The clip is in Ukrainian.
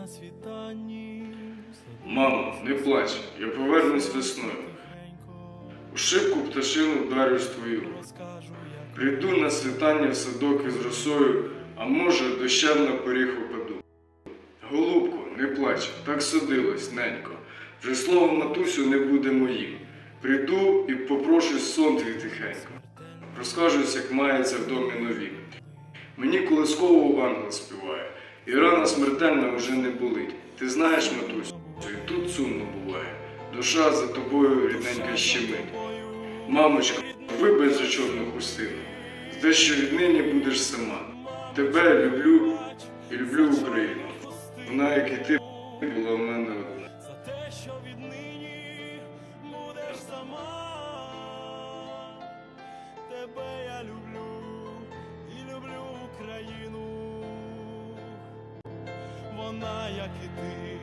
на світанні. Мамо, не плач, я повернусь весною. У шибку пташину вдарю твою. Прийду на світання в садок із росою, а може, дощем на поріг упаду. Голубко, не плач, так судилось, ненько. Вже слово матусю не буде моїм. Прийду і попрошусь сон твій тихенько. Розкажусь, як мається в домі нові. Мені колисково ангел співає, і рана смертельна вже не болить. Ти знаєш, матусю, і тут сумно буває. Душа за тобою рідненька щемить. Мамочко, вибий за чорну хустину. Те, що віднині будеш сама. Тебе люблю і люблю Україну. Вона, як і ти, була в мене одна. за те, що віднині будеш сама. Тебе я люблю вона, як і ти.